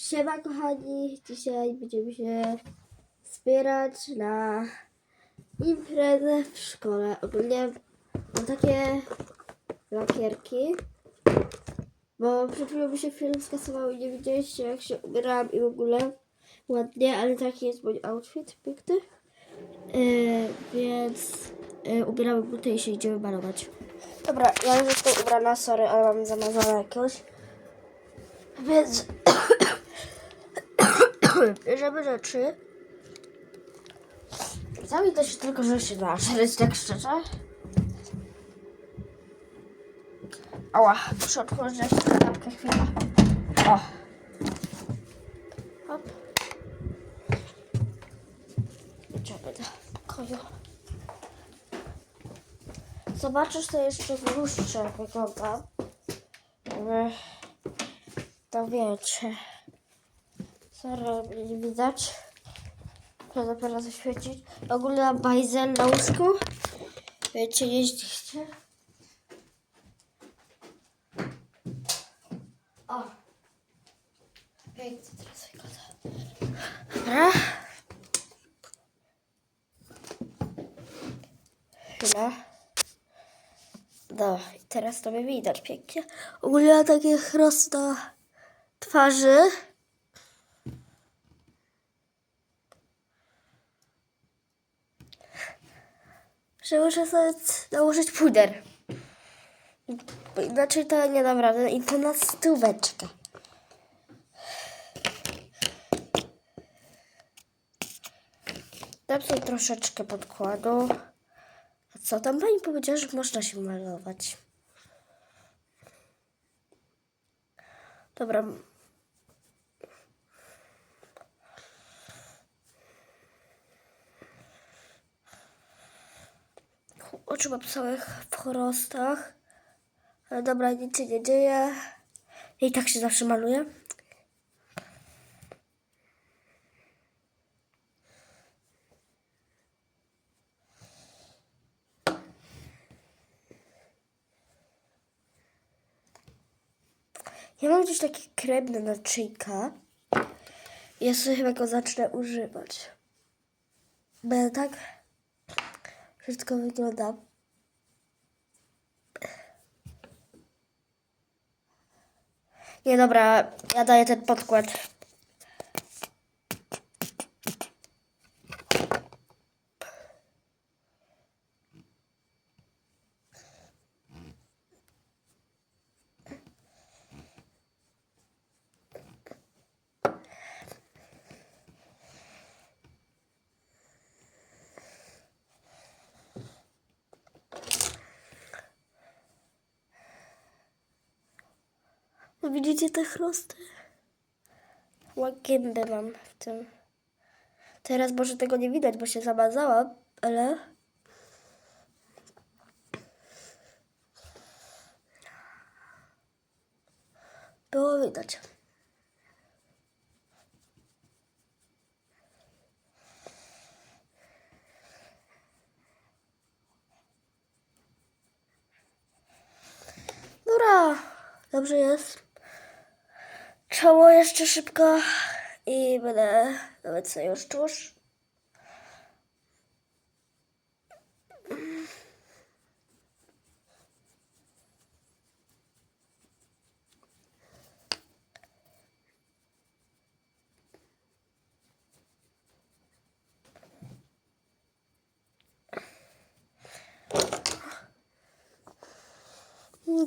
Siema kochani, dzisiaj będziemy się zbierać na imprezę w szkole. Ogólnie mam takie lakierki, bo przed chwilą mi się film skasował i nie widzieliście jak się ubierałam i w ogóle ładnie, ale taki jest mój outfit piękny. Yy, więc yy, ubieramy buty i się idziemy malować. Dobra, ja już jestem ubrana, sorry, ale mam zamazane jakiegoś. Więc bierzemy rzeczy. Sami się tylko, że się da żreć, tak szczerze. Ała, muszę otworzyć kanapkę chwilę. O. Hop. Idziemy do pokoju. Zobaczysz to jeszcze w lustrze, wygląda. To wiecie. Sorry, nie widać. To dopiero zaświecić. Ogólnie mam bajzel na łóżku. Wiecie, jeździście. O! Pięknie teraz wygląda. Dobra. Chwila. No, i teraz to mnie widać pięknie. Ogólnie takie chrost twarzy. Że muszę sobie nałożyć puder. Bo inaczej to nie dam rady. I to na stóweczkę. Dam sobie troszeczkę podkładu. A co tam pani powiedziała, że można się malować? Dobra. Oczy mam całych w chorostach. Ale dobra, nic się nie dzieje. I tak się zawsze maluje. Ja mam gdzieś taki krem na naczyjka. Ja sobie chyba go zacznę używać. Bo tak wszystko wygląda. Nie, dobra, ja daję ten podkład. Widzicie te chrosty? Łagębę mam w tym. Teraz może tego nie widać, bo się zamazałam, ale... Było widać. Dobra, dobrze jest. Czoło jeszcze szybko i będę sobie już tuż.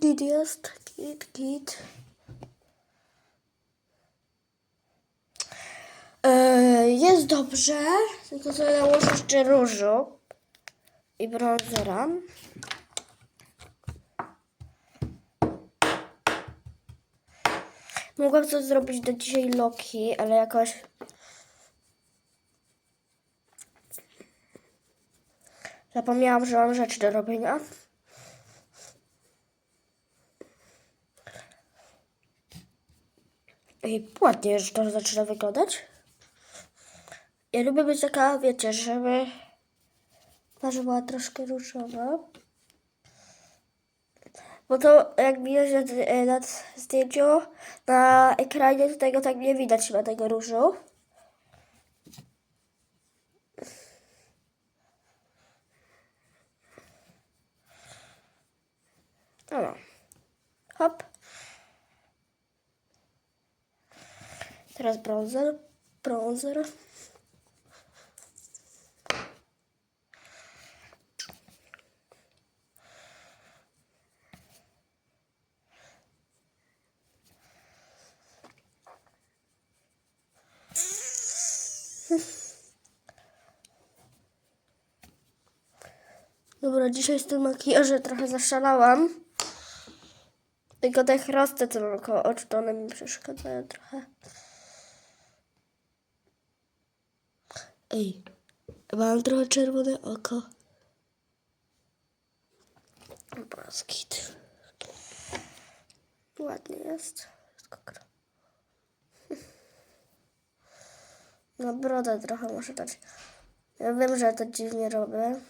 Git jest, git, git. E, Jest dobrze, tylko sobie nałożę jeszcze różu i bronzera. Mogłam coś zrobić do dzisiaj Loki, ale jakoś... Zapomniałam, że mam rzeczy do robienia. I ładnie już to zaczyna wyglądać. Ja lubię być taka, wiecie, żeby twarz była troszkę różowa. Bo to jak widać na, e, na zdjęciu, na ekranie, to tego tak nie widać chyba tego różu. No. Hop. Teraz bronzer. Bronzer. Dobra, dzisiaj z tym makijażem trochę zaszalałam. Tylko te chrosty tylko oczu, to one mi przeszkadzają trochę. Ej, mam trochę czerwone oko. Boskit. Ładnie jest. No brodę trochę muszę dać. Ja wiem, że to dziwnie robię.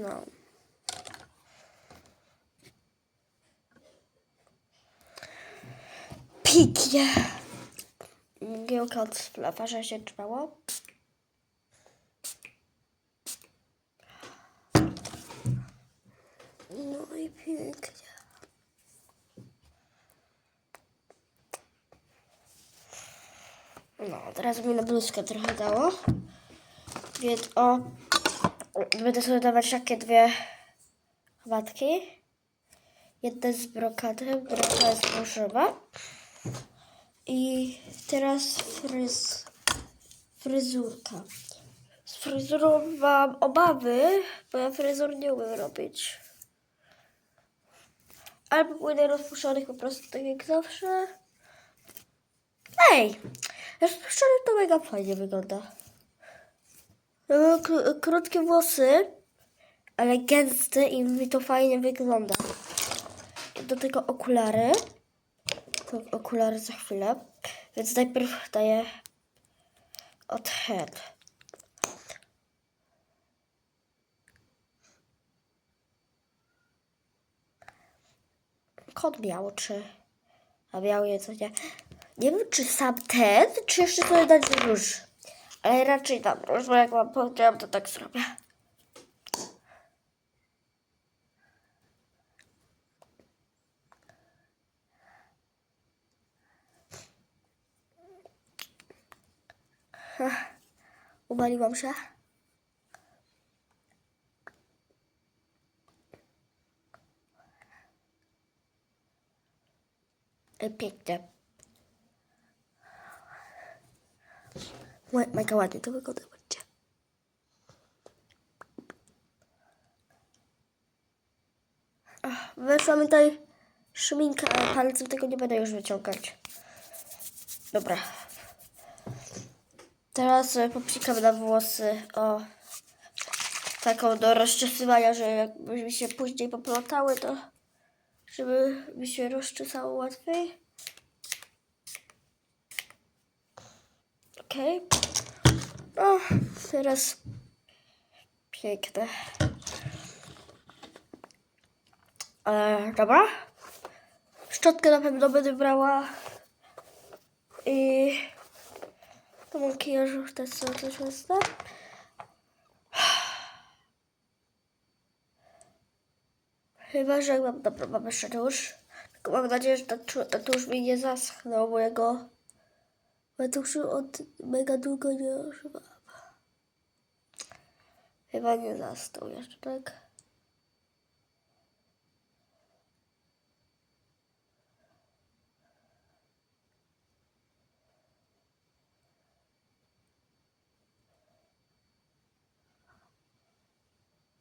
No. Piknie. Giełka od flafarza się trwało. No i pięknie. No, teraz mi na bluzkę trochę dało. Więc o, będę sobie dawać takie dwie chwatki. Jedna z brokatem, druga jest płoszywa. I teraz fryz, fryzurka. Z fryzurą mam obawy, bo ja fryzur nie umiem robić. Albo płynę rozpuszczonych po prostu tak jak zawsze. Ej! Rozpuszczony to mega fajnie wygląda. Krótkie włosy, ale gęste i mi to fajnie wygląda. Do tego okulary. Okulary za chwilę. Więc najpierw daję od head. Kod biały, czy... A biały jest coś nie... Nie wiem, czy sam ten, czy jeszcze sobie dać róż. Ale raczej dam róż, bo jak wam powiedziałam, to tak zrobię. Ach, Uwaliłam się. Pięknie. Mega ładnie to wygląda, patrzcie. Weszła mi tutaj szminka, ale tego nie będę już wyciągać. Dobra. Teraz popsikam na włosy o taką do rozczesywania, że jakby mi się później poplątały, to żeby mi się rozczesało łatwiej. Okej. No, teraz piękne. E, dobra. Szczotkę na pewno będę brała. I do makijażu też sobie coś wezmę. Chyba, że mam, dobra, mam jeszcze tusz. Tylko mam nadzieję, że ten tusz mi nie zaschnął, bo jego bo tuszu od mega długo nie używam. Chyba nie zastał jeszcze, tak?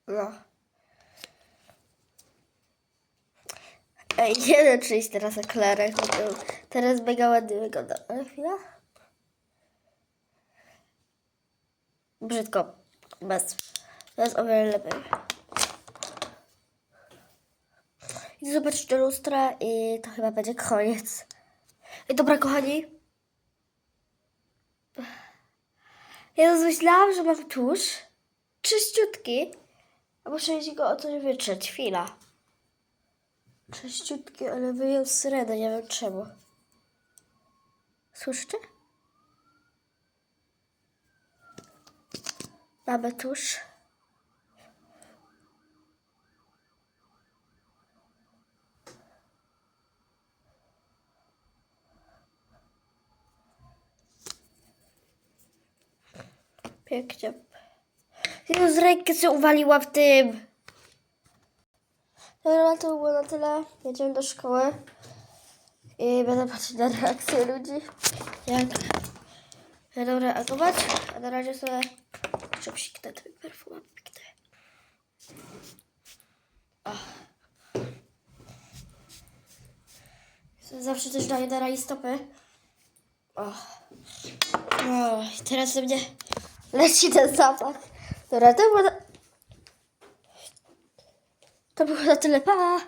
No. Ej, nie wiem, czy iść teraz klarach, bo teraz mega ładnie wygląda. Ale chwila. Brzydko. Bez. To jest o wiele lepiej. Idę zobaczyć do lustra i to chyba będzie koniec. I dobra, kochani. Ja myślałam, że mam tusz. Czyściutki. A muszę go o coś wytrzeć. Chwila. Czyściutki, ale wyjął syrenę. Nie wiem czemu. Słyszycie? Mamy tusz. Pięknie. Jezus, rękę się uwaliła w tym. Dobra, to było na tyle. Jedziemy do szkoły. I będę patrzeć na reakcję ludzi. Jak będą reagować. A na razie sobie jeszcze psiknę tym perfumem. Piknę. O. Zawsze też daję na raj stopy. O. O, i teraz do mnie leci ten zapach. Dobra, to było. To było na tyle, pa!